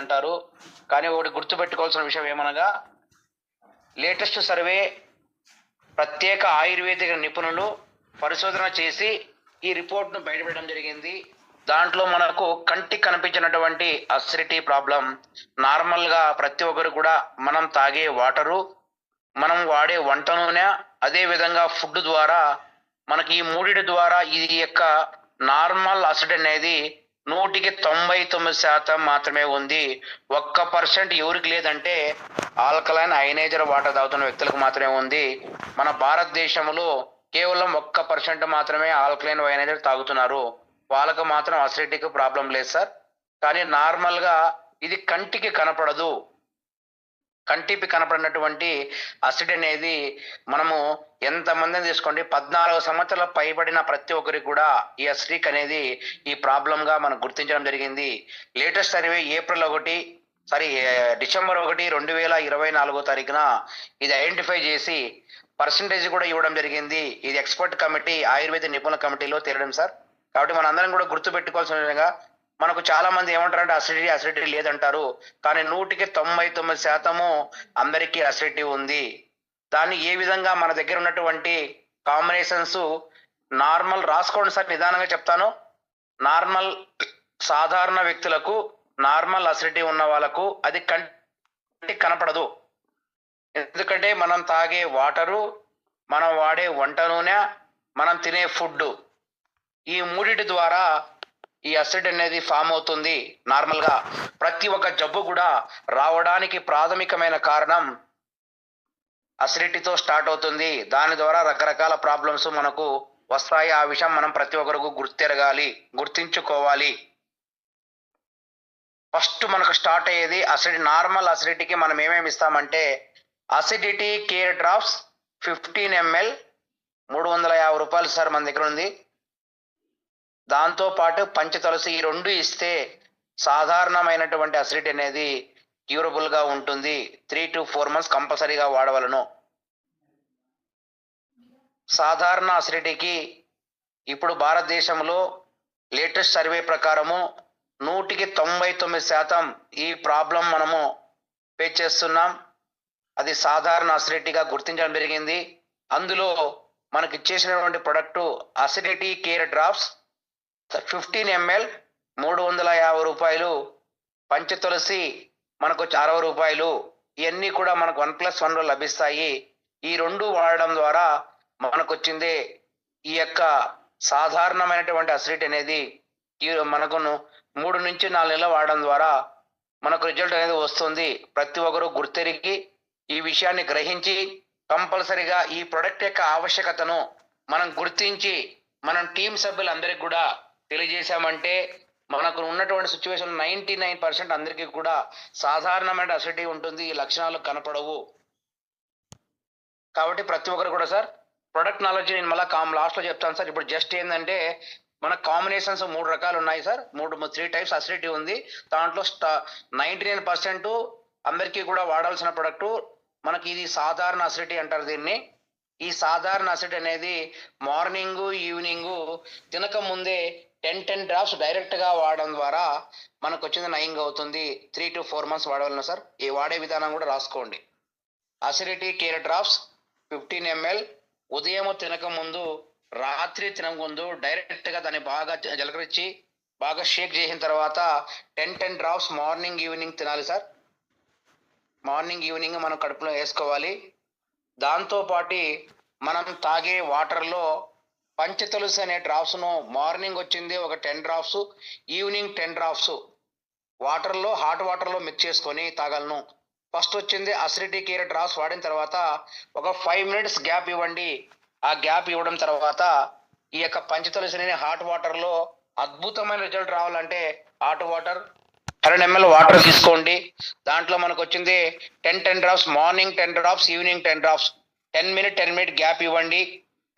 అంటారు. కానీ ఒకటి గుర్తుపెట్టుకోవాల్సిన విషయం ఏమనగా లేటెస్ట్ సర్వే ప్రత్యేక ఆయుర్వేదిక నిపుణులు పరిశోధన చేసి ఈ రిపోర్ట్ను బయటపెట్టడం జరిగింది. దాంట్లో మనకు కంటికి కనిపించినటువంటి అసిడిటీ ప్రాబ్లం నార్మల్గా ప్రతి ఒక్కరు కూడా మనం తాగే వాటరు మనం వాడే వంట నూనె అదే విధంగా ఫుడ్ ద్వారా మనకి ఈ మూడిటి ద్వారా ఇది యొక్క నార్మల్ అసిడ్ అనేది నూటికి తొంభై తొమ్మిది శాతం మాత్రమే ఉంది. ఒక్క పర్సెంట్ ఎవరికి లేదంటే ఆల్కలైన్ అయనైజర్ వాటర్ తాగుతున్న వ్యక్తులకు మాత్రమే ఉంది. మన భారతదేశంలో కేవలం ఒక్క పర్సెంట్ మాత్రమే ఆల్కలైన్ అయనైజర్ తాగుతున్నారు. వాళ్ళకు మాత్రం అసిడిటీకి ప్రాబ్లం లేదు సార్ కానీ నార్మల్గా ఇది కంటికి కనపడదు. కంటిపి కనపడినటువంటి అసిడ్ అనేది మనము ఎంతమందిని తీసుకోండి? పద్నాలుగు సంవత్సరాల పైబడిన ప్రతి ఒక్కరికి కూడా ఈ అసిడిక్ అనేది ఈ ప్రాబ్లంగా మనం గుర్తించడం జరిగింది. లేటెస్ట్ సర్వే ఏప్రిల్ ఒకటి సారీ డిసెంబర్ ఒకటి రెండు వేల ఇరవై నాలుగో తారీఖున ఇది ఐడెంటిఫై చేసి పర్సంటేజ్ కూడా ఇవ్వడం జరిగింది. ఇది ఎక్స్పర్ట్ కమిటీ ఆయుర్వేద నిపుణుల కమిటీలో తేలడం సార్ కాబట్టి మనందరం కూడా గుర్తు పెట్టుకోవాల్సిన విధంగా మనకు చాలా మంది ఏమంటారంటే అసిడిటీ అసిడిటీ లేదంటారు. కానీ నూటికి తొంభై తొమ్మిది శాతము అందరికీ అసిడిటీ ఉంది. దాన్ని ఏ విధంగా మన దగ్గర ఉన్నటువంటి కాంబినేషన్స్ నార్మల్ రాసుకోండి సార్ నిదానంగా చెప్తాను. నార్మల్ సాధారణ వ్యక్తులకు నార్మల్ అసిడిటీ ఉన్న వాళ్ళకు అది కంటి కనపడదు. ఎందుకంటే మనం తాగే వాటరు మనం వాడే వంట నూనె మనం తినే ఫుడ్ ఈ మూడిటి ద్వారా ఈ అసిడ్ అనేది ఫామ్ అవుతుంది. నార్మల్గా ప్రతి ఒక్క జబ్బు కూడా రావడానికి ప్రాథమికమైన కారణం అసిడిటీతో స్టార్ట్ అవుతుంది. దాని ద్వారా రకరకాల ప్రాబ్లమ్స్ మనకు వస్తాయి. ఆ విషయం మనం ప్రతి ఒక్కరికి గుర్తెరగాలి గుర్తించుకోవాలి. ఫస్ట్ మనకు స్టార్ట్ అయ్యేది అసిడి నార్మల్ అసిడిటీకి మనం ఏమేమి ఇస్తామంటే acidity care drops fifteen ML మూడు వందల యాభై రూపాయలు సార్ మన దగ్గర ఉంది. దాంతో పాటు పంచతులసి ఈ రెండు ఇస్తే సాధారణమైనటువంటి అసిడిటీ అనేది క్యూరబుల్గా ఉంటుంది. త్రీ టు ఫోర్ మంత్స్ కంపల్సరీగా వాడవలను. సాధారణ అసిడిటీకి ఇప్పుడు భారతదేశంలో లేటెస్ట్ సర్వే ప్రకారము నూటికి తొంభై తొమ్మిది శాతం ఈ ప్రాబ్లం మనము ఫేస్ చేస్తున్నాం. అది సాధారణ అసిడిటీగా గుర్తించడం జరిగింది. అందులో మనకి ఇచ్చేసినటువంటి product acidity care drops fifteen ML మూడు వందల యాభై రూపాయలు పంచతులసి మనకు అరవై రూపాయలు ఇవన్నీ కూడా మనకు వన్ ప్లస్ వన్లో లభిస్తాయి. ఈ రెండు వాడడం ద్వారా మనకు వచ్చిందే ఈ యొక్క సాధారణమైనటువంటి అసిడిటీ అనేది. ఈ మనకును మూడు నుంచి నాలుగు నెలలు వాడడం ద్వారా మనకు రిజల్ట్ అనేది వస్తుంది. ప్రతి ఒక్కరూ గుర్తెరిగి ఈ విషయాన్ని గ్రహించి కంపల్సరిగా ఈ ప్రొడక్ట్ యొక్క ఆవశ్యకతను మనం గుర్తించి మనం టీం సభ్యులందరికీ కూడా తెలియజేశామంటే మనకు ఉన్నటువంటి సిచ్యువేషన్ నైంటీ నైన్ పర్సెంట్ అందరికీ కూడా సాధారణమైన అసిడిటీ ఉంటుంది ఈ లక్షణాలు కనపడవు. కాబట్టి ప్రతి ఒక్కరు కూడా సార్ ప్రొడక్ట్ నాలెడ్జ్ నేను మళ్ళీ కామ్ లాస్ట్లో చెప్తాను సార్. ఇప్పుడు జస్ట్ ఏంటంటే మన కాంబినేషన్స్ మూడు రకాలు ఉన్నాయి సార్. మూడు త్రీ టైప్స్ అసిడిటీ ఉంది. దాంట్లో స్టా నైంటీ నైన్ పర్సెంట్ అందరికీ కూడా వాడాల్సిన ప్రొడక్ట్ మనకి ఇది సాధారణ అసిడిటీ అంటారు దీన్ని. ఈ సాధారణ అసిడ్ అనేది మార్నింగు ఈవినింగు తినక ముందే టెన్ టెన్ డ్రాప్స్ డైరెక్ట్గా వాడడం ద్వారా మనకు వచ్చింది నయంగా అవుతుంది. త్రీ టు ఫోర్ మంత్స్ వాడవలన సార్ ఈ వాడే విధానం కూడా రాసుకోండి. Acidity care drops fifteen ML ఉదయం తినక ముందు రాత్రి తినక ముందు డైరెక్ట్గా దాన్ని బాగా జలకరించి బాగా షేక్ చేసిన తర్వాత ten ten drops morning evening తినాలి సార్. మార్నింగ్ ఈవినింగ్ మనం కడుపులో వేసుకోవాలి. దాంతోపాటి మనం తాగే వాటర్లో పంచతులసి అనే డ్రాప్స్ను మార్నింగ్ వచ్చింది ఒక ten drops evening ten drops వాటర్లో హాట్ వాటర్లో మిక్స్ చేసుకొని తాగలను. ఫస్ట్ వచ్చింది అసిడిటీ కేర్ డ్రాప్స్ వాడిన తర్వాత ఒక ఫైవ్ మినిట్స్ గ్యాప్ ఇవ్వండి. ఆ గ్యాప్ ఇవ్వడం తర్వాత ఈ యొక్క పంచతులసిని హాట్ వాటర్లో అద్భుతమైన రిజల్ట్ రావాలంటే hot water hundred ML water తీసుకోండి. దాంట్లో మనకు వచ్చింది ten ten drops morning ten drops evening ten drops ten minute ten minute gap ఇవ్వండి.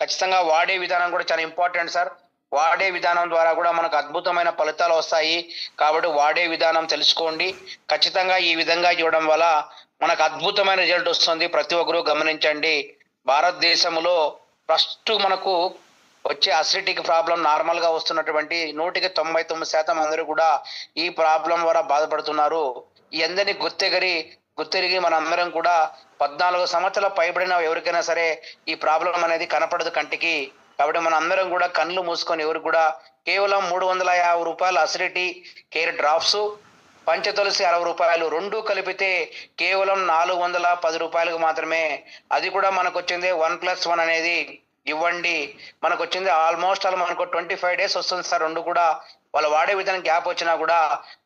ఖచ్చితంగా వాడే విధానం కూడా చాలా ఇంపార్టెంట్ సార్ వాడే విధానం ద్వారా కూడా మనకు అద్భుతమైన ఫలితాలు వస్తాయి. కాబట్టి వాడే విధానం తెలుసుకోండి. ఖచ్చితంగా ఈ విధంగా ఇవ్వడం వల్ల మనకు అద్భుతమైన రిజల్ట్ వస్తుంది. ప్రతి ఒక్కరూ గమనించండి. భారతదేశంలో ఫస్ట్ మనకు వచ్చే అసిడిటీ ప్రాబ్లం నార్మల్గా వస్తున్నటువంటి నూటికి తొంభై తొమ్మిది శాతం అందరూ కూడా ఈ ప్రాబ్లం ద్వారా బాధపడుతున్నారు. ఈ అందరినీ గుర్తెగరి గుర్తెరిగి మనందరం కూడా పద్నాలుగు సంవత్సరాల పైబడిన ఎవరికైనా సరే ఈ ప్రాబ్లం అనేది కనపడదు కంటికి. కాబట్టి మన అందరం కూడా కళ్ళు మూసుకొని ఎవరు కూడా కేవలం మూడు వందల యాభై రూపాయల అసిడిటీ కేర్ డ్రాప్స్ పంచతులసి అరవై రూపాయలు రెండు కలిపితే కేవలం నాలుగు వందల పది రూపాయలకు మాత్రమే. అది కూడా మనకు వచ్చింది వన్ ప్లస్ వన్ అనేది. ఇవ్వండి. మనకు వచ్చింది ఆల్మోస్ట్ ఆల్ మనకు ట్వంటీ ఫైవ్ డేస్ వస్తుంది సార్. రెండు కూడా వాళ్ళు వాడే విధానం గ్యాప్ వచ్చినా కూడా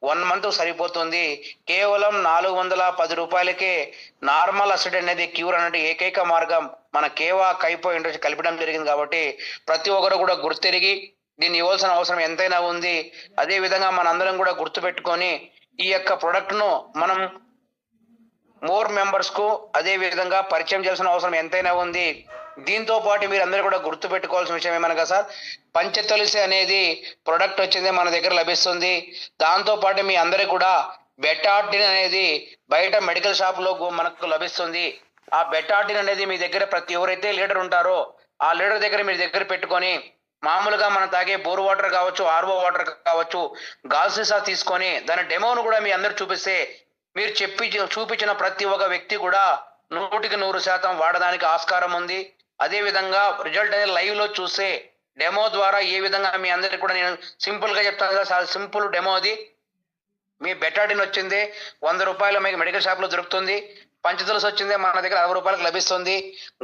వన్ మంత్ సరిపోతుంది. కేవలం నాలుగు వందల పది రూపాయలకే నార్మల్ అసిడ్ అనేది క్యూర్ అనేది ఏకైక మార్గం మన కేవా కైపో ఇండస్ట్రీ కలపడం జరిగింది కాబట్టి ప్రతి ఒక్కరు కూడా గుర్తెరిగి దీన్ని ఇవ్వాల్సిన అవసరం ఎంతైనా ఉంది. అదే విధంగా మనందరం కూడా గుర్తుపెట్టుకొని ఈ యొక్క ప్రొడక్ట్ను మనం మోర్ మెంబర్స్కు అదే విధంగా పరిచయం చేయాల్సిన అవసరం ఎంతైనా ఉంది. దీంతో పాటు మీరు అందరూ కూడా గుర్తు పెట్టుకోవాల్సిన విషయం ఏమనగా సార్? పంచతులసి అనేది ప్రొడక్ట్ వచ్చింది మన దగ్గర లభిస్తుంది. దాంతో పాటు మీ అందరూ కూడా బెటాటిన్ అనేది బయట మెడికల్ షాప్లో మనకు లభిస్తుంది. ఆ బెటాటిన్ అనేది మీ దగ్గర ప్రతి ఎవరైతే లీడర్ ఉంటారో ఆ లీడర్ దగ్గర మీ దగ్గర పెట్టుకొని మామూలుగా మనం తాగే బోర్ వాటర్ కావచ్చు ఆర్వో వాటర్ కావచ్చు గాల్సిసా తీసుకొని దాని డెమోను కూడా మీ అందరు చూపిస్తే మీరు చెప్పి చూపించిన ప్రతి ఒక్క వ్యక్తి కూడా నూటికి నూరు శాతం వాడడానికి ఆస్కారం ఉంది. అదేవిధంగా రిజల్ట్ అనేది లైవ్లో చూసే డెమో ద్వారా ఏ విధంగా మీ అందరికి కూడా నేను సింపుల్గా చెప్తాను కదా చాలా సింపుల్ డెమో అది. మీ బెటాడిన్ వచ్చింది వంద రూపాయలు మీకు మెడికల్ షాప్లో దొరుకుతుంది పంచతులసి వచ్చింది మన దగ్గర అరవై రూపాయలకు లభిస్తుంది.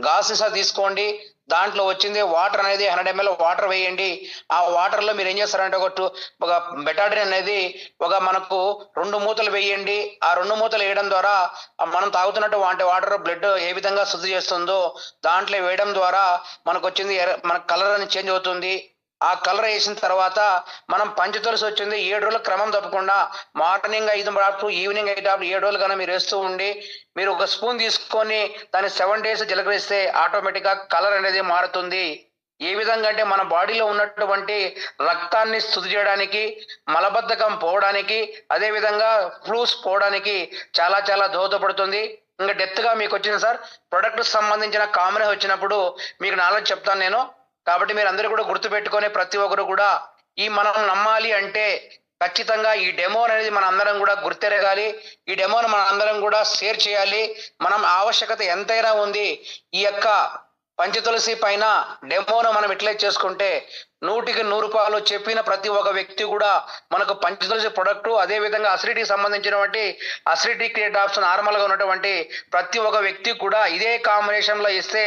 గాసిసా తీసుకోండి దాంట్లో వచ్చింది వాటర్ అనేది హండ్రెడ్ ఎంఎల్ వాటర్ వేయండి. ఆ వాటర్లో మీరు ఏం చేస్తారంటే ఒక టూ ఒక బెటాటిన్ అనేది ఒక మనకు రెండు మూతలు వేయండి. ఆ రెండు మూతలు వేయడం ద్వారా మనం తాగుతున్నట్టు వాటి వాటర్ బ్లడ్ ఏ విధంగా శుద్ధి చేస్తుందో దాంట్లో వేయడం ద్వారా మనకు వచ్చింది ఎర్ర- మన కలర్ అనేది చేంజ్ అవుతుంది. ఆ కలర్ వేసిన తర్వాత మనం పంచతులసి వచ్చింది. ఏడు రోజులు క్రమం తప్పకుండా మార్నింగ్ ఐదు డ్రాప్స్ ఈవినింగ్ ఐదు ఏడు రోజులు కన్నా మీరు వేస్తూ ఉండి మీరు ఒక స్పూన్ తీసుకొని దాన్ని సెవెన్ డేస్ జలకరిస్తే ఆటోమేటిక్గా కలర్ అనేది మారుతుంది. ఏ విధంగా అంటే మన బాడీలో ఉన్నటువంటి రక్తాన్ని స్థుతి చేయడానికి మలబద్ధకం పోవడానికి అదేవిధంగా ఫ్లూస్ పోవడానికి చాలా చాలా దోహదపడుతుంది. ఇంకా డెత్గా మీకు వచ్చింది సార్ ప్రొడక్ట్ సంబంధించిన కామన్ వచ్చినప్పుడు మీకు నాలెడ్జ్ చెప్తాను నేను. కాబట్టి మీరు అందరూ కూడా గుర్తుపెట్టుకొని ప్రతి ఒక్కరు కూడా ఈ మనం నమ్మాలి అంటే ఖచ్చితంగా ఈ డెమో అనేది మన అందరం కూడా గుర్తెరగాలి. ఈ డెమోను మన అందరం కూడా షేర్ చేయాలి. మనం ఆవశ్యకత ఎంతైనా ఉంది. ఈ యొక్క పంచతులసి పైన డెమోను మనం ఇట్లే చేసుకుంటే నూటికి నూరు రూపాయలు చెప్పిన ప్రతి ఒక్క వ్యక్తి కూడా మనకు పంచతులసి ప్రొడక్ట్ అదే విధంగా అసిడిటీకి సంబంధించినటువంటి అసిడిటీ క్రియేట్ ఆప్షన్ నార్మల్గా ఉన్నటువంటి ప్రతి ఒక్క వ్యక్తి కూడా ఇదే కాంబినేషన్లో ఇస్తే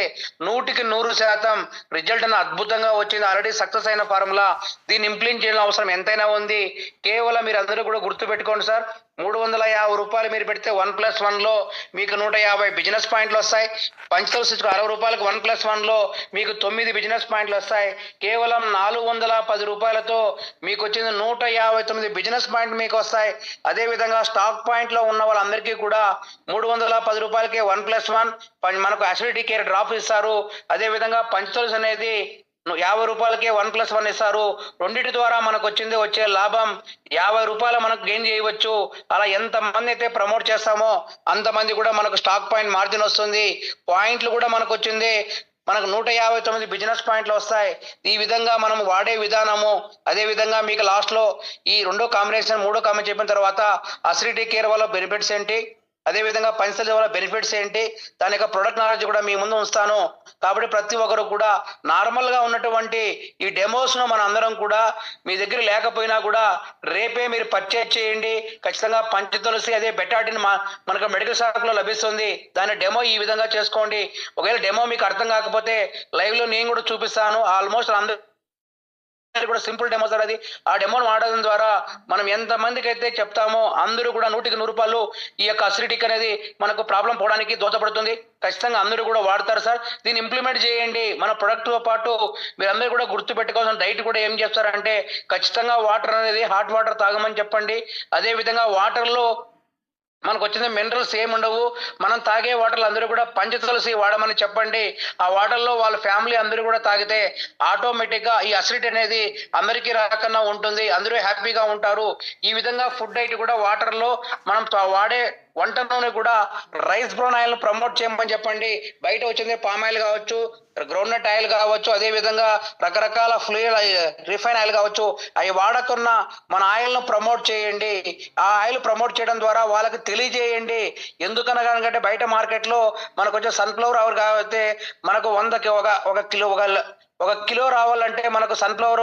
నూటికి నూరు శాతం రిజల్ట్ అనేది అద్భుతంగా వచ్చింది. ఆల్రెడీ సక్సెస్ అయిన ఫార్ములా దీన్ని ఇంప్లిమెంట్ చేయడం అవసరం ఎంతైనా ఉంది. కేవలం మీరు అందరూ కూడా గుర్తు పెట్టుకోండి సార్. మూడు వందల యాభై రూపాయలు మీరు పెడితే వన్ ప్లస్ వన్లో మీకు నూట యాభై బిజినెస్ పాయింట్లు వస్తాయి. పంచతులసి అరవై రూపాయలకు వన్ ప్లస్ వన్లో మీకు తొమ్మిది బిజినెస్ పాయింట్లు వస్తాయి. కేవలం నాలుగు వందల పది రూపాయలతో మీకు వచ్చింది నూట యాభై తొమ్మిది బిజినెస్ పాయింట్ మీకు వస్తాయి. అదే విధంగా స్టాక్ పాయింట్లో ఉన్న వాళ్ళందరికీ కూడా మూడు వందల పది రూపాయలకే వన్ ప్లస్ వన్. మనకు అసిడిటీ కేర్ డ్రాప్ ఇస్తారు. అదేవిధంగా విధంగా అనేది యాభై రూపాయలకే వన్ ప్లస్ వన్ ఇస్తారు. రెండింటి ద్వారా మనకు వచ్చింది వచ్చే లాభం. యాభై రూపాయలు మనకు గెయిన్ చేయవచ్చు. అలా ఎంతమంది అయితే ప్రమోట్ చేస్తామో అంతమంది కూడా మనకు స్టాక్ పాయింట్ మార్జిన్ వస్తుంది. పాయింట్లు కూడా మనకు వచ్చింది మనకు నూట యాభై తొమ్మిది బిజినెస్ పాయింట్లు వస్తాయి. ఈ విధంగా మనం వాడే విధానము. అదే విధంగా మీకు లాస్ట్లో ఈ రెండో కాంబినేషన్ మూడో కాంబినేషన్ చెప్పిన తర్వాత అసిడిటీ కేర్ వల్ల బెనిఫిట్స్ ఏంటి? అదే విధంగా పంచల్ వల్ల బెనిఫిట్స్ ఏంటి? దాని యొక్క ప్రొడక్ట్ నాలెడ్జ్ కూడా మీ ముందు ఉంచుతాను. కాబట్టి ప్రతి ఒక్కరు కూడా నార్మల్గా ఉన్నటువంటి ఈ డెమోస్ను మన అందరం కూడా మీ దగ్గర లేకపోయినా కూడా రేపే మీరు పర్చేజ్ చేయండి. ఖచ్చితంగా పంచతులసి అదే బెటాటిన్ మనకు మెడికల్ షాప్లో లభిస్తుంది. దాని డెమో ఈ విధంగా చేసుకోండి. ఒకవేళ డెమో మీకు అర్థం కాకపోతే లైవ్లో నేను కూడా చూపిస్తాను. ఆల్మోస్ట్ అందరూ కూడా సింపుల్ డెమో సార్ అది. ఆ డెమోను వాడడం ద్వారా మనం ఎంత మందికి అయితే చెప్తామో అందరూ కూడా నూటికి నూరు రూపాయలు ఈ యొక్క అసిడిటిక్ అనేది మనకు ప్రాబ్లం పోవడానికి దోహదపడుతుంది. ఖచ్చితంగా అందరూ కూడా వాడతారు సార్. దీన్ని ఇంప్లిమెంట్ చేయండి. మన ప్రొడక్ట్తో పాటు మీరు అందరూ కూడా గుర్తు పెట్టుకోవాల్సిన డైట్ కూడా ఏం చేస్తారంటే ఖచ్చితంగా వాటర్ అనేది హాట్ వాటర్ తాగమని చెప్పండి. అదేవిధంగా వాటర్లో మనకు వచ్చిన మినరల్స్ ఏమి ఉండవు మనం తాగే వాటర్లు అందరూ కూడా పంచతులసి వాడమని చెప్పండి. ఆ వాటర్లో వాళ్ళ ఫ్యామిలీ అందరూ కూడా తాగితే ఆటోమేటిక్గా ఈ అసిడిటీ అనేది అందరికీ రాకుండా ఉంటుంది. అందరూ హ్యాపీగా ఉంటారు. ఈ విధంగా ఫుడ్ డైట్ కూడా వాటర్లో మనం వాడే వంట నూనె కూడా రైస్ బ్రౌన్ ఆయిల్ ప్రమోట్ చేయమని చెప్పండి. బయట వచ్చింది పామ్ ఆయిల్ కావచ్చు గ్రౌండ్నట్ ఆయిల్ కావచ్చు అదే విధంగా రకరకాల ఫ్లూయిడ్ రిఫైన్ ఆయిల్ కావచ్చు అవి వాడకున్న మన ఆయిల్ను ప్రమోట్ చేయండి. ఆ ఆయిల్ ప్రమోట్ చేయడం ద్వారా వాళ్ళకి తెలియజేయండి. ఎందుకనగానంటే బయట మార్కెట్లో మనకు వచ్చే సన్ఫ్లవర్ ఆయిల్ కాబట్టి మనకు వందకి ఒక ఒక కిలో ఒక ఒక కిలో రావాలంటే మనకు సన్ఫ్లవర్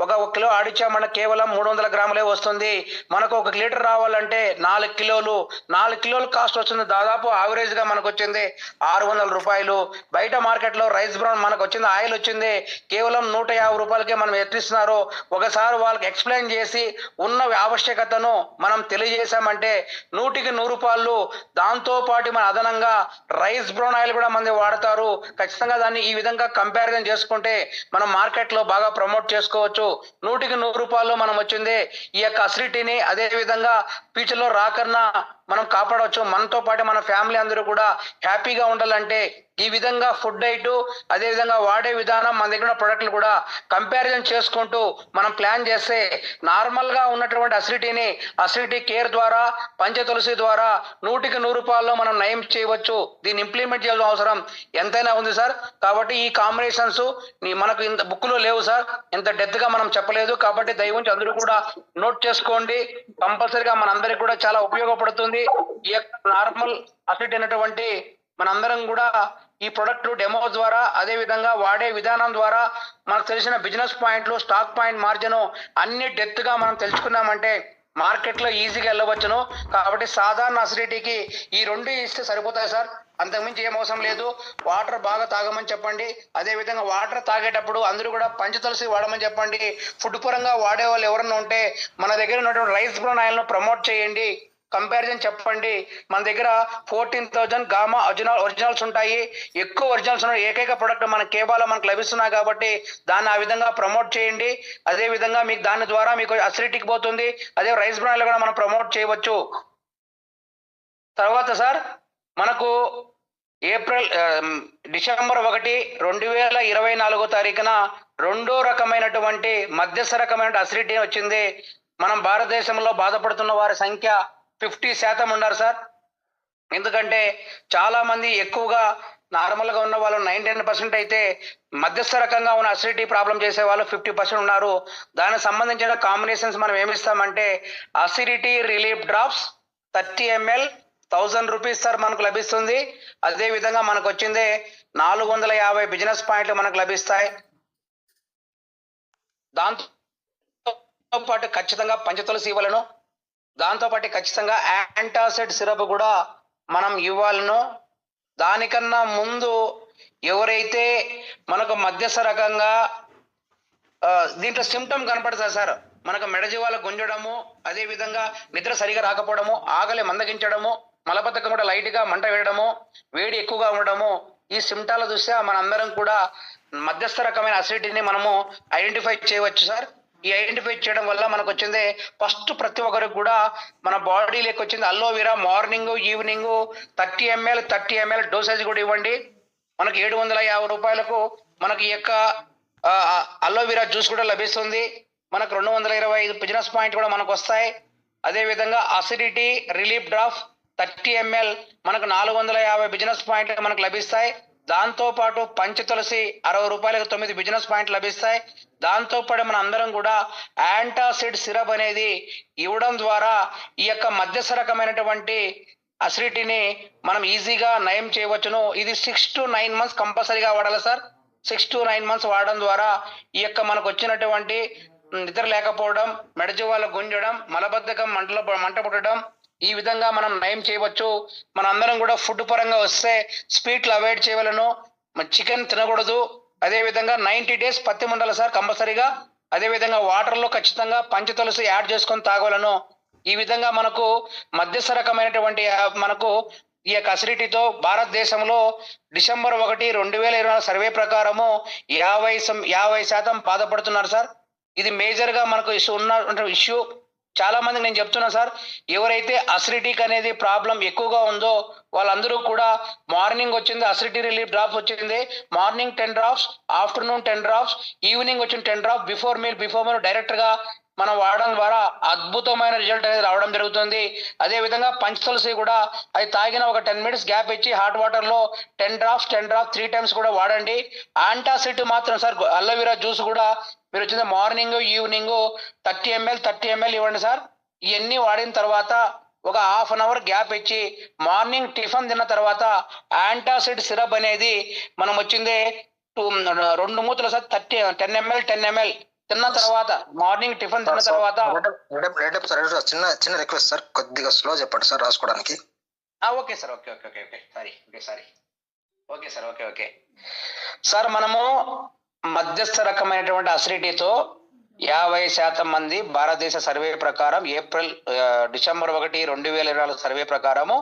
ఒక కిలో ఆడిచ్చా మన కేవలం మూడు వందల గ్రాములే వస్తుంది. మనకు ఒక లీటర్ రావాలంటే నాలుగు కిలోలు. నాలుగు కిలోలు కాస్ట్ వస్తుంది. దాదాపు యావరేజ్గా మనకు వచ్చింది ఆరు వందల రూపాయలు. బయట మార్కెట్లో రైస్ బ్రౌన్ మనకు వచ్చింది ఆయిల్ వచ్చింది. కేవలం నూట యాభై రూపాయలకే మనం ఎత్తిస్తున్నారు. ఒకసారి వాళ్ళకి ఎక్స్ప్లెయిన్ చేసి ఉన్న ఆవశ్యకతను మనం తెలియజేశామంటే నూటికి నూరు రూపాయలు దాంతోపాటు మన అదనంగా రైస్ బ్రౌన్ ఆయిల్ కూడా మంది వాడతారు. ఖచ్చితంగా దాన్ని ఈ విధంగా కంపారిజన్ చేసుకుంటే మనం మార్కెట్లో బాగా ప్రమోట్ చేసుకోవచ్చు. నూటికి నూరు రూపాయలు మనం వచ్చింది. ఈ యొక్క అసిడిటీని అదే విధంగా ఫ్యూచర్లో రాకన్నా మనం కాపాడవచ్చు. మనతో పాటు మన ఫ్యామిలీ అందరూ కూడా హ్యాపీగా ఉండాలంటే ఈ విధంగా ఫుడ్ డైట్ అదే విధంగా వాడే విధానం మన దగ్గర ఉన్న ప్రొడక్ట్లు కూడా కంపారిజన్ చేసుకుంటూ మనం ప్లాన్ చేస్తే నార్మల్గా ఉన్నటువంటి అసిడిటీని అసిడిటీ కేర్ ద్వారా పంచతులసి ద్వారా నూటికి నూరు రూపాయల్లో మనం నయం చేయవచ్చు. దీన్ని ఇంప్లిమెంట్ చేయాల్సిన అవసరం ఎంతైనా ఉంది సార్. కాబట్టి ఈ కాంబినేషన్స్ మనకు ఇంత బుక్లో లేవు సార్. ఇంత డెత్గా మనం చెప్పలేదు. కాబట్టి దయవుంచి అందరూ కూడా నోట్ చేసుకోండి. కంపల్సరిగా మనందరికి కూడా చాలా ఉపయోగపడుతుంది. ఈ యొక్క నార్మల్ అసిడ్ అయినటువంటి మనందరం కూడా ఈ ప్రొడక్ట్ డెమో ద్వారా అదే విధంగా వాడే విధానం ద్వారా మనకు తెలిసిన బిజినెస్ పాయింట్లు స్టాక్ పాయింట్ మార్జిన్ అన్ని డెప్త్గా మనం తెలుసుకున్నామంటే మార్కెట్లో ఈజీగా వెళ్ళవచ్చును. కాబట్టి సాధారణ అసిడిటీకి ఈ రెండు ఇస్తే సరిపోతాయి సార్. అంతకుమించి ఏం అవసరం లేదు. వాటర్ బాగా తాగమని చెప్పండి. అదే విధంగా వాటర్ తాగేటప్పుడు అందరూ కూడా పంచతులసి వాడమని చెప్పండి. ఫుడ్ పరంగా వాడే వాళ్ళు ఎవరన్నా ఉంటే మన దగ్గర ఉన్నటువంటి రైస్ బ్రౌన్ ఆయిల్ ప్రమోట్ చేయండి. కంపారిజన్ చెప్పండి. మన దగ్గర fourteen thousand gamma original originals ఉంటాయి. ఎక్కువ ఒరిజినల్స్ ఉన్న ఏకైక ప్రొడక్ట్ మన కేబాలో మనకు లభిస్తున్నాయి కాబట్టి దాన్ని ఆ విధంగా ప్రమోట్ చేయండి. అదే విధంగా మీకు దాని ద్వారా మీకు అసిడిటీకి పోతుంది. అదే రైస్ బ్రాండ్లు కూడా మనం ప్రమోట్ చేయవచ్చు. తర్వాత సార్ మనకు ఏప్రిల్ డిసెంబర్ ఒకటి రెండు వేల ఇరవై నాలుగో తారీఖున రెండో రకమైనటువంటి మధ్యస్థ రకమైన అసిడిటీ వచ్చింది. మనం భారతదేశంలో బాధపడుతున్న వారి సంఖ్య ఫిఫ్టీ శాతం ఉన్నారు సార్. ఎందుకంటే చాలామంది ఎక్కువగా నార్మల్గా ఉన్న వాళ్ళు నైన్టీ పర్సెంట్ అయితే మధ్యస్థ రకంగా ఉన్న అసిడిటీ ప్రాబ్లం చేసే వాళ్ళు ఫిఫ్టీ పర్సెంట్ ఉన్నారు. దానికి సంబంధించిన కాంబినేషన్స్ మనం ఏమిస్తామంటే acidity relief drops thirty ML thousand rupees sir మనకు లభిస్తుంది. అదే విధంగా మనకు వచ్చింది నాలుగు వందల యాభై బిజినెస్ పాయింట్లు మనకు లభిస్తాయి. దాంతో పాటు ఖచ్చితంగా పంచతులసి ఇవ్వలను. దాంతోపాటు ఖచ్చితంగా యాంటాసిడ్ సిరప్ కూడా మనం ఇవ్వాలను. దానికన్నా ముందు ఎవరైతే మనకు మధ్యస్థ రకంగా దీంట్లో సిమ్టమ్ కనపడుతుంది సార్. మనకు మెడజీవాల గుంజడము అదేవిధంగా నిద్ర సరిగా రాకపోవడము ఆకలి మందగించడము మలబద్ధకం కూడా లైట్గా మంట వేయడము వేడి ఎక్కువగా ఉండడము ఈ సిమ్టాల దృష్ట్యా మనందరం కూడా మధ్యస్థ రకమైన అసిడిటీని మనము ఐడెంటిఫై చేయవచ్చు సార్. ఈ ఐడెంటిఫై చేయడం వల్ల మనకు వచ్చింది ఫస్ట్ ప్రతి ఒక్కరికి కూడా మన బాడీలోకి వచ్చింది aloe vera morning evening thirty ML thirty ML dosage కూడా ఇవ్వండి. మనకి ఏడు వందల యాభై రూపాయలకు మనకి యొక్క ఆ, అలోవెరా జ్యూస్ కూడా లభిస్తుంది. మనకు రెండు వందల ఇరవై ఐదు బిజినెస్ పాయింట్ కూడా మనకు వస్తాయి అదేవిధంగా acidity relief drop thirty ML మనకు నాలుగు వందల యాభై బిజినెస్ పాయింట్లు మనకు లభిస్తాయి. దాంతోపాటు పంచ తులసి అరవై రూపాయలకు తొమ్మిది బిజినెస్ పాయింట్లు లభిస్తాయి. దాంతోపాటు మన అందరం కూడా యాంటాసిడ్ సిరప్ అనేది ఇవ్వడం ద్వారా ఈ యొక్క మధ్యస్థ రకమైనటువంటి అసిడిటీని మనం ఈజీగా నయం చేయవచ్చును. ఇది సిక్స్ టు నైన్ మంత్స్ కంపల్సరీగా వాడాలి sir. Six to nine months వాడడం ద్వారా ఈ యొక్క మనకు వచ్చినటువంటి నిద్ర లేకపోవడం మెడజువాలు గుంజడం మలబద్ధకం మంటలు మంట పుట్టడం ఈ విధంగా మనం నయం చేయవచ్చు. మన అందరం కూడా ఫుడ్ పరంగా వస్తే స్వీట్లు అవాయిడ్ చేయవలను. చికెన్ తినకూడదు. అదే విధంగా డేస్ పత్తి ఉండాలి సార్ కంపల్సరీగా. అదే విధంగా వాటర్లో ఖచ్చితంగా పంచతులసి యాడ్ చేసుకొని తాగవలను. ఈ విధంగా మనకు మధ్యస్థ రకమైనటువంటి మనకు ఈ యొక్క అసిడిటీతో భారతదేశంలో డిసెంబర్ ఒకటి రెండు వేల ఇరవై నాలుగు సర్వే ప్రకారము యాభై సం- యాభై శాతం బాధపడుతున్నారు సార్. ఇది మేజర్గా మనకు ఇష్యూ ఉన్న ఇష్యూ చాలా మందికి నేను చెప్తున్నా సార్ ఎవరైతే అసిడిటీక్ అనేది ప్రాబ్లం ఎక్కువగా ఉందో వాళ్ళందరూ కూడా మార్నింగ్ వచ్చింది అసిడిటీ రిలీఫ్ డ్రాప్స్ వచ్చింది. Morning ten drops afternoon ten drops evening వచ్చిన ten drop before meal before meal డైరెక్ట్గా మనం వాడడం ద్వారా అద్భుతమైన రిజల్ట్ అనేది రావడం జరుగుతుంది. అదే విధంగా తులసి కూడా అది తాగిన ఒక టెన్ మినిట్స్ గ్యాప్ ఇచ్చి హాట్ వాటర్లో ten drops ten drops three times కూడా వాడండి. యాంటాసిడ్ మాత్రం సార్ అల్లవీరా జ్యూస్ కూడా మీరు వచ్చింది morning evening thirty ML thirty ML ఇవ్వండి సార్. ఇవన్నీ వాడిన తర్వాత ఒక హాఫ్ అన్ అవర్ గ్యాప్ ఇచ్చి మార్నింగ్ టిఫిన్ తిన్న తర్వాత యాంటాసిడ్ సిరప్ అనేది మనం వచ్చింది టూ రెండు మూతలు sir thirty ten ML ten ML తిన్న తర్వాత మార్నింగ్ టిఫిన్ తిన్న తర్వాత చిన్న చిన్న రిక్వెస్ట్ సార్ కొద్దిగా స్లో చెప్పండి సార్ రాసుకోవడానికి. Okay sir okay okay okay okay sorry okay sorry. Okay sir okay okay. Sir మనము మధ్యస్థ రకమైనటువంటి అసిడిటీతో యాభై శాతం మంది భారతదేశ సర్వే ప్రకారం ఏప్రిల్ డిసెంబర్ ఒకటి రెండు వేల ఇరవై నాలుగు సర్వే ప్రకారము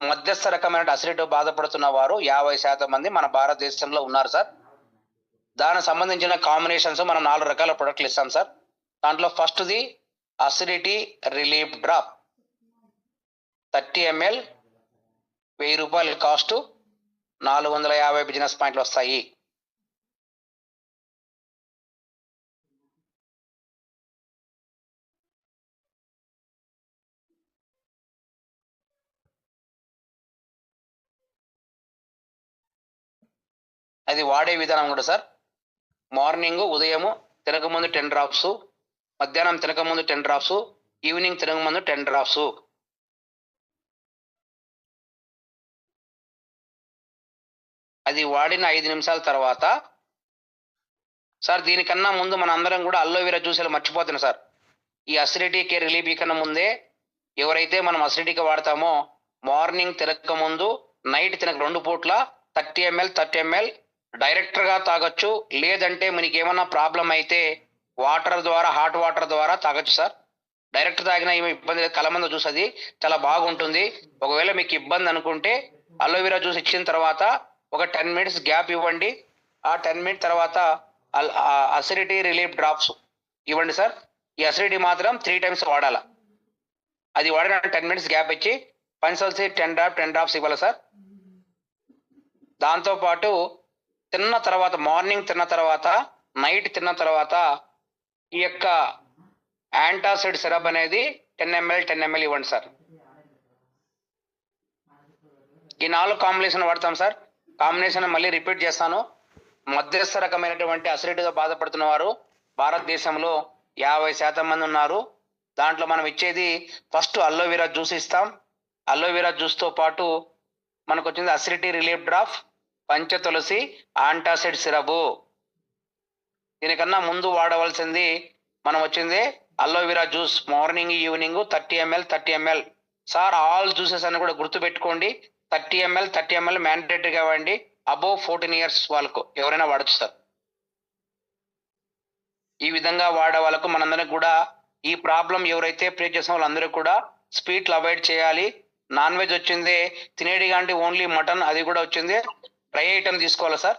మధ్యస్థ రకమైన అసిడిటీ బాధపడుతున్న వారు యాభై శాతం మంది మన భారతదేశంలో ఉన్నారు సార్. దానికి సంబంధించిన కాంబినేషన్స్ మనం నాలుగు రకాల ప్రొడక్ట్లు ఇస్తాం సార్. దాంట్లో ఫస్ట్ది acidity relief drop thirty ML వెయ్యి రూపాయల కాస్టు నాలుగు వందల యాభై బిజినెస్ పాయింట్లు వస్తాయి. అది వాడే విధానం కూడా సార్. మార్నింగ్ ఉదయము తినకముందు టెన్ డ్రాప్స్ మధ్యాహ్నం తినకముందు టెన్ డ్రాప్స్ ఈవినింగ్ తినకముందు టెన్ డ్రాప్స్. అది వాడిన ఐదు నిమిషాల తర్వాత సార్ దీనికన్నా ముందు మన అందరం కూడా అల్లోవెరా జ్యూసులు మర్చిపోతున్నాం సార్. ఈ అసిడిటీకి రిలీఫ్ కన్నా ముందే ఎవరైతే మనం అసిడిటీకి వాడతామో మార్నింగ్ తినక ముందు నైట్ తినక రెండు పూట్ల థర్టీ ఎంఎల్ థర్టీ ఎంఎల్ డైరెక్ట్గా తాగొచ్చు. లేదంటే మనకి ఏమన్నా ప్రాబ్లం అయితే వాటర్ ద్వారా హాట్ వాటర్ ద్వారా తాగొచ్చు సార్. డైరెక్ట్ తాగినా ఏమి ఇబ్బంది లేదు. కలమంద జ్యూస్ అది చాలా బాగుంటుంది. ఒకవేళ మీకు ఇబ్బంది అనుకుంటే అలోవెరా జ్యూస్ ఇచ్చిన తర్వాత ఒక టెన్ మినిట్స్ గ్యాప్ ఇవ్వండి. ఆ టెన్ మినిట్ తర్వాత అసిడిటీ రిలీఫ్ డ్రాప్స్ ఇవ్వండి సార్. ఈ అసిడిటీ మాత్రం త్రీ టైమ్స్ వాడాలా. అది వాడిన టెన్ మినిట్స్ గ్యాప్ ఇచ్చి పన్సల్సి టెన్ డ్రాప్ టెన్ డ్రాప్స్ ఇవ్వాలి సార్. దాంతోపాటు తిన్న తర్వాత మార్నింగ్ తిన్న తర్వాత నైట్ తిన్న తర్వాత ఈ యొక్క యాంటాసిడ్ సిరప్ అనేది టెన్ ఎంఎల్ టెన్ ఎంఎల్ ఇవ్వండి సార్. ఈ నాలుగు కాంబినేషన్ వాడతాం సార్. కాంబినేషన్ మళ్ళీ రిపీట్ చేస్తాను. మధ్యస్థ రకమైనటువంటి అసిడిటీతో బాధపడుతున్న వారు భారతదేశంలో యాభై శాతం మంది ఉన్నారు. దాంట్లో మనం ఇచ్చేది ఫస్ట్ అలోవెరా జ్యూస్ ఇస్తాం. అలోవెరా జ్యూస్తో పాటు మనకు వచ్చింది అసిడిటీ రిలీఫ్ డ్రాప్. పంచ తులసి ఆంటాసిడ్ సిరపు దీనికన్నా ముందు వాడవలసింది మనం వచ్చింది aloe vera juice. Morning evening thirty ML thirty ML. Sir all juices అని కూడా గుర్తుపెట్టుకోండి థర్టీ ఎంఎల్ థర్టీ ఎంఎల్ మ్యాండేటరీగా ఇవ్వండి. అబోవ్ ఫోర్టీన్ ఇయర్స్ వాళ్ళకు ఎవరైనా వాడచ్చు సార్. ఈ విధంగా వాడే వాళ్ళకు మనందరికి కూడా ఈ ప్రాబ్లం ఎవరైతే ప్రే చేసిన వాళ్ళందరూ కూడా స్వీట్లు అవాయిడ్ చేయాలి. నాన్ వెజ్ వచ్చింది తినేది అంటే ఓన్లీ మటన్ అది కూడా వచ్చింది. ఫ్రై ఐటమ్ తీసుకోవాలి సార్?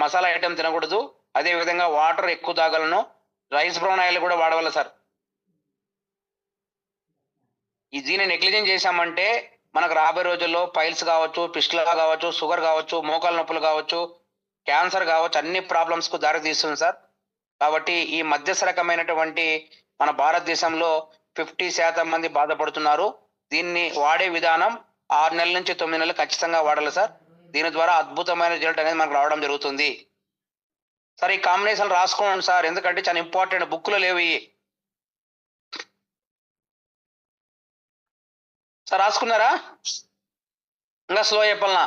మసాలా ఐటమ్ తినకూడదు. అదే విధంగా వాటర్ ఎక్కువ తాగలను. రైస్ బ్రౌన్ ఆయిల్ కూడా వాడవాలి సార్. ఈ దీన్ని నెగ్లిజెన్స్ చేశామంటే మనకు రాబోయే రోజుల్లో పైల్స్ కావచ్చు పిస్టులా కావచ్చు షుగర్ కావచ్చు మోకాల నొప్పులు కావచ్చు క్యాన్సర్ కావచ్చు అన్ని ప్రాబ్లమ్స్కు దారితీస్తుంది దారి తీస్తుంది సార్. కాబట్టి ఈ మధ్యస్థ రకమైనటువంటి మన భారతదేశంలో ఫిఫ్టీ శాతం మంది బాధపడుతున్నారు. దీన్ని వాడే విధానం ఆరు నెలల నుంచి తొమ్మిది నెలలు ఖచ్చితంగా వాడాలి సార్. దీని ద్వారా అద్భుతమైన రిజల్ట్ అనేది మనకు రావడం జరుగుతుంది. సార్ ఈ కాంబినేషన్ రాసుకోండి సార్. ఎందుకంటే చాలా ఇంపార్టెంట్ బుక్లో లేవు సార్ రాసుకున్నారా? ఇంకా slow చెప్పాలనా?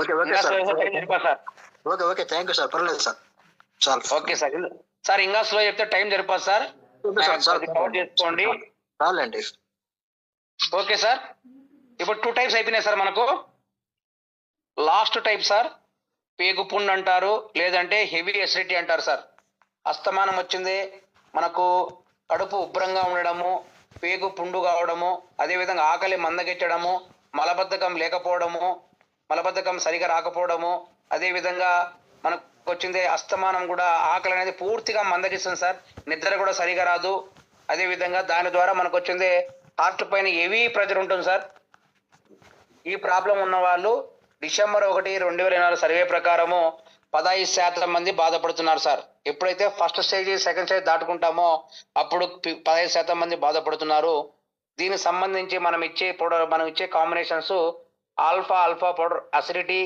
Okay sir. Okay okay. Thank you sir పర్లేదు సార్. Okay sir. సార్ ఇంకా స్లో చెప్తే టైం సరిపోదు సార్. చేసుకోండి. Okay sir. ఇప్పుడు టూ టైప్స్ అయిపోయినాయి సార్ మనకు. Last type sir. పేగు పుండ్ అంటారు లేదంటే హెవీ ఎసిడిటీ అంటారు సార్. అస్తమానం వచ్చింది. మనకు కడుపు ఉబ్బరంగా ఉండడము పేగు పుండు కావడము అదేవిధంగా ఆకలి మందగెట్టడము మలబద్ధకం లేకపోవడము మలబద్ధకం సరిగా రాకపోవడము అదేవిధంగా మనకు వచ్చింది అస్తమానం కూడా ఆకలి అనేది పూర్తిగా మందగిస్తుంది సార్. నిద్ర కూడా సరిగా రాదు. అదేవిధంగా దాని ద్వారా మనకు వచ్చింది హార్ట్ పైన హెవీ ప్రెజర్ ఉంటుంది సార్. ఈ ప్రాబ్లం ఉన్న వాళ్ళు డిసెంబర్ ఒకటి రెండు వేల నాలుగు సర్వే ప్రకారము పదహైదు శాతం మంది బాధపడుతున్నారు సార్. ఎప్పుడైతే ఫస్ట్ స్టేజ్ సెకండ్ స్టేజ్ దాటుకుంటామో అప్పుడు పదహైదు శాతం మంది బాధపడుతున్నారు. దీనికి సంబంధించి మనం ఇచ్చే పౌడర్ మనం ఇచ్చే combinations alpha alpha powder acidity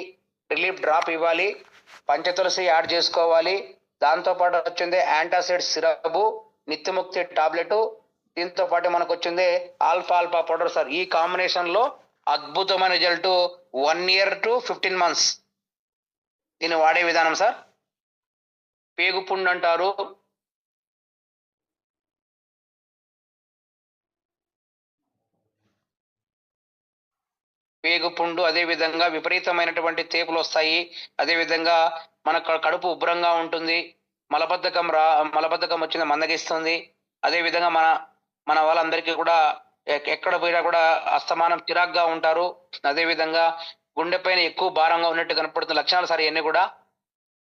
relief drop ఇవ్వాలి. పంచతులసి యాడ్ చేసుకోవాలి. దాంతో పాటు వచ్చింది యాంటాసిడ్ సిరపు నిత్యముక్తి టాబ్లెట్. దీంతో పాటు మనకు వచ్చింది ఆల్ఫా ఆల్ఫా పౌడర్ సార్. ఈ కాంబినేషన్లో అద్భుతమైన result one year to fifteen months దీన్ని వాడే విధానం సార్? పేగు పుండు అంటారు. పేగు పుండు అదే విధంగా విపరీతమైనటువంటి తేపులు వస్తాయి. అదే విధంగా మన కడుపు ఉబ్బరంగా ఉంటుంది. మలబద్ధకం రా మలబద్ధకం వచ్చింది మందగిస్తుంది. అదే విధంగా మన మన వాళ్ళందరికీ కూడా ఎక్కడ పోయినా కూడా అస్తమానం చిరాగ్గా ఉంటారు. అదేవిధంగా గుండె పైన ఎక్కువ భారంగా ఉన్నట్టు కనపడుతున్న లక్షణాలు సరే అన్నీ కూడా.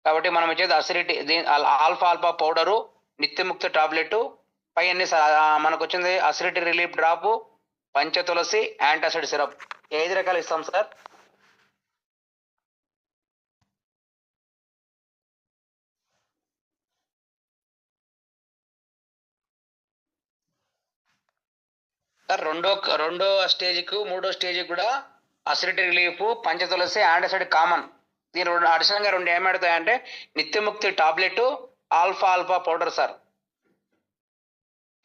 కాబట్టి మనం వచ్చేది acidity alpha alpha powder Nityamukta tablet పై అన్ని స- మనకు వచ్చింది acidity relief drop Panchatulasi antacid syrup. ఐదు రకాలు ఇస్తాం సార్? రెండో రెండో స్టేజ్కు మూడో స్టేజ్ కూడా acidity relief Panchatulasi antacid common. దీని రెండు అడిషనల్గా రెండు ఏమాడతాయంటే Nityamukti tablet alpha alpha powder sir.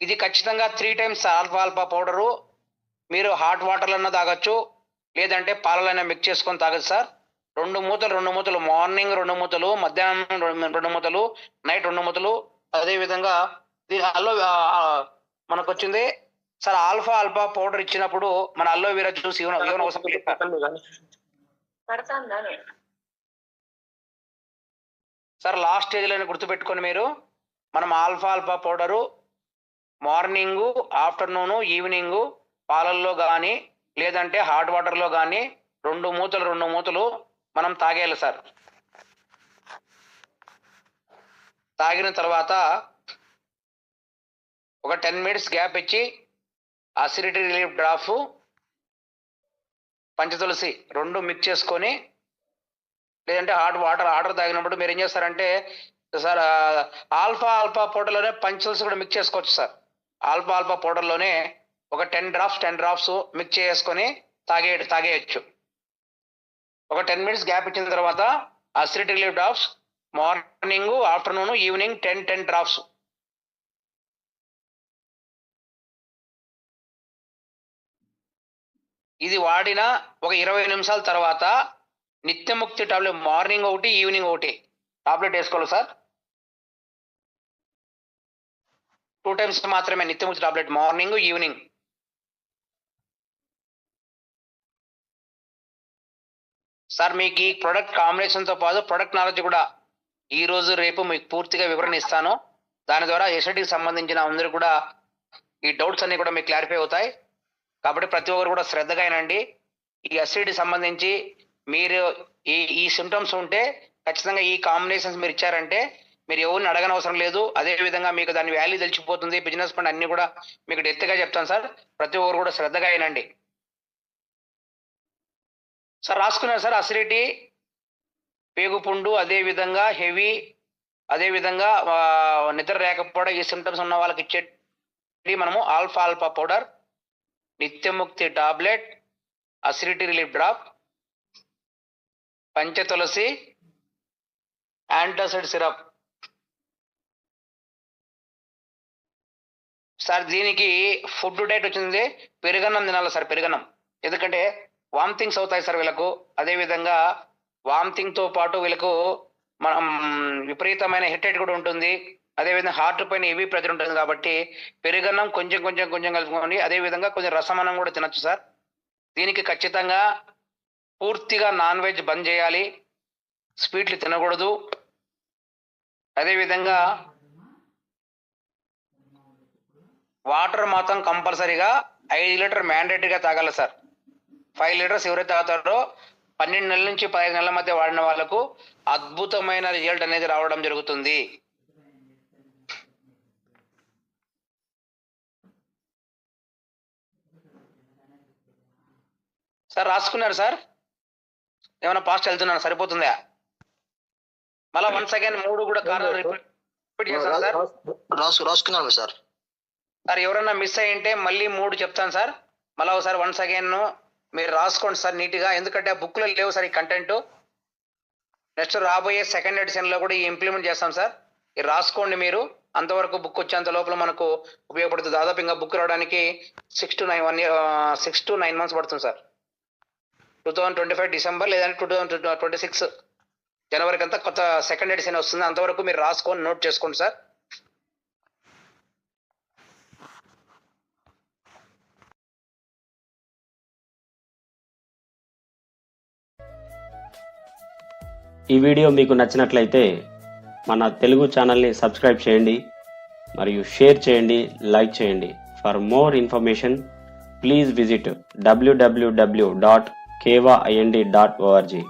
ఇది ఖచ్చితంగా three times alpha alpha powder. మీరు హాట్ వాటర్లన్నా తాగొచ్చు లేదంటే పాలలైనా మిక్స్ చేసుకొని తాగొచ్చు సార్. రెండు మూతలు రెండు మూతలు మార్నింగ్ రెండు మూతలు మధ్యాహ్నం రెండు- మూతలు నైట్ రెండు మూతలు. అదేవిధంగా దీని అల్లో మనకు వచ్చింది సార్ ఆల్ఫా ఆల్ఫా పౌడర్ ఇచ్చినప్పుడు మన అల్లో వీరా జ్యూస్ ఇవ్వడం ఇవ్వడం అవసరం లేదు సార్. లాస్ట్ స్టేజ్లోనే గుర్తుపెట్టుకొని మీరు. మనం alpha alpha powder morning afternoon evening పాలల్లో కానీ లేదంటే హాట్ వాటర్లో కానీ రెండు మూతలు రెండు మూతలు మనం తాగేయాలి సార్. తాగిన తర్వాత ఒక టెన్ మినిట్స్ గ్యాప్ ఇచ్చి అసిడిటీ రిలీఫ్ డ్రాఫ్ పంచతులసి రెండు మిక్స్ చేసుకొని లేదంటే హాట్ వాటర్ ఆర్డర్ తాగినప్పుడు మీరు ఏం చేస్తారంటే సార్ ఆల్ఫా ఆల్ఫా పౌడర్లోనే పంచతులసి కూడా మిక్స్ చేసుకోవచ్చు సార్. ఆల్ఫా ఆల్ఫా పౌడర్లోనే ఒక ten drops ten drops mix చేసుకొని తాగే తాగేయచ్చు. ఒక టెన్ మినిట్స్ గ్యాప్ ఇచ్చిన తర్వాత acidity relief drops morning afternoon evening ten ten drops ఇది వాడిన ఒక ఇరవై నిమిషాల తర్వాత నిత్యముక్తి టాబ్లెట్ మార్నింగ్ ఒకటి ఈవినింగ్ ఒకటి. టాబ్లెట్ వేసుకోవాలి సార్. టూ టైమ్స్ మాత్రమే Nityamukti tablet morning evening. Sir మీకు ఈ ప్రొడక్ట్ కాంబినేషన్తో పాటు ప్రొడక్ట్ నాలెడ్జ్ కూడా ఈ రోజు రేపు మీకు పూర్తిగా వివరణ ఇస్తాను. దాని ద్వారా ఎస్ఐటికి సంబంధించిన అందరూ కూడా ఈ డౌట్స్ అన్ని కూడా మీకు క్లారిఫై అవుతాయి. కాబట్టి ప్రతి ఒక్కరు కూడా శ్రద్ధగా అయినండి ఈ అసిడిటీ సంబంధించి మీరు ఈ ఈ సిమ్టమ్స్ ఉంటే ఖచ్చితంగా ఈ కాంబినేషన్స్ మీరు ఇచ్చారంటే మీరు ఎవరిని అడగనవసరం లేదు. అదే విధంగా మీకు దాని వాల్యూ తెలిసిపోతుంది. బిజినెస్ ఫండ్ అన్ని కూడా మీకు డెత్గా చెప్తాను సార్. ప్రతి ఒక్కరు కూడా శ్రద్ధగా అయినండి సార్ రాసుకున్నారు సార్ అసిడిటీ పేగుపుండు అదేవిధంగా హెవీ అదేవిధంగా నిద్ర లేకపోవడం ఈ సిమ్టమ్స్ ఉన్న వాళ్ళకి ఇచ్చే మనము alpha alpha powder Nityamukti tablet acidity relief drop Panchatulasi antacid syrup. Sir దీనికి ఫుడ్ డైట్ వచ్చింది. పెరుగన్నం తినాలి సార్ పెరుగన్నం. ఎందుకంటే వామిటింగ్స్ అవుతాయి సార్ వీళ్ళకు. అదేవిధంగా విధంగా పాటు వీళ్ళకు మనం విపరీతమైన హెడ్ కూడా ఉంటుంది. అదే విధంగా హార్ట్ పైన హెవీ ప్రెజర్ ఉంటుంది కాబట్టి పెరుగన్నం కొంచెం కొంచెం కొంచెం కలుపుకోండి అదే విధంగా కొంచెం రసమన్నం కూడా తినొచ్చు సార్. దీనికి ఖచ్చితంగా పూర్తిగా నాన్ వెజ్ బంద్ చేయాలి. స్వీట్లు తినకూడదు. అదేవిధంగా వాటర్ మాత్రం కంపల్సరీగా ఐదు లీటర్ మ్యాండేటరీగా తాగాలి సార్. ఫైవ్ లీటర్స్ ఎవరైతే తాగుతారో పన్నెండు నెలల నుంచి పదిహేను నెలల మధ్య వాడిన వాళ్ళకు అద్భుతమైన రిజల్ట్ అనేది రావడం జరుగుతుంది. సార్ రాసుకున్నారు సార్. ఏమైనా పాస్ట్ వెళ్తున్నాను సరిపోతుందా? మళ్ళీ వన్స్ అగైన్ మూడు కూడా కారణాలు రిపీట్ రిపీట్ చేస్తాను సార్. రాసు రాసుకున్నాను సార్. సార్ ఎవరన్నా మిస్ అయ్యి ఉంటే మళ్ళీ మూడు చెప్తాను సార్. మళ్ళీ ఒకసారి వన్స్ అగైన్ మీరు రాసుకోండి సార్ నీట్గా. ఎందుకంటే ఆ బుక్లో లేవు సార్ ఈ కంటెంట్ నెక్స్ట్ రాబోయే సెకండ్ ఎడిషన్లో కూడా ఈ ఇంప్లిమెంట్ చేస్తాం సార్. ఇది రాసుకోండి మీరు. అంతవరకు బుక్ వచ్చేంత లోపల మనకు ఉపయోగపడుతుంది. దాదాపు ఇంకా బుక్ రావడానికి six to nine one six to nine months పడుతుంది sir. Two thousand twenty five December లేదంటే టూ థౌజండ్ ట్వంటీ సిక్స్ జనవరికి అంతా కొత్త సెకండ్ ఎడిషన్ వస్తుంది. అంతవరకు మీరు రాసుకొని నోట్ చేసుకోండి సార్. ఈ వీడియో మీకు నచ్చినట్లయితే మన తెలుగు ఛానల్ని సబ్స్క్రైబ్ చేయండి మరియు షేర్ చేయండి లైక్ చేయండి. For more information please visit WWW dot Keva IND dot ORG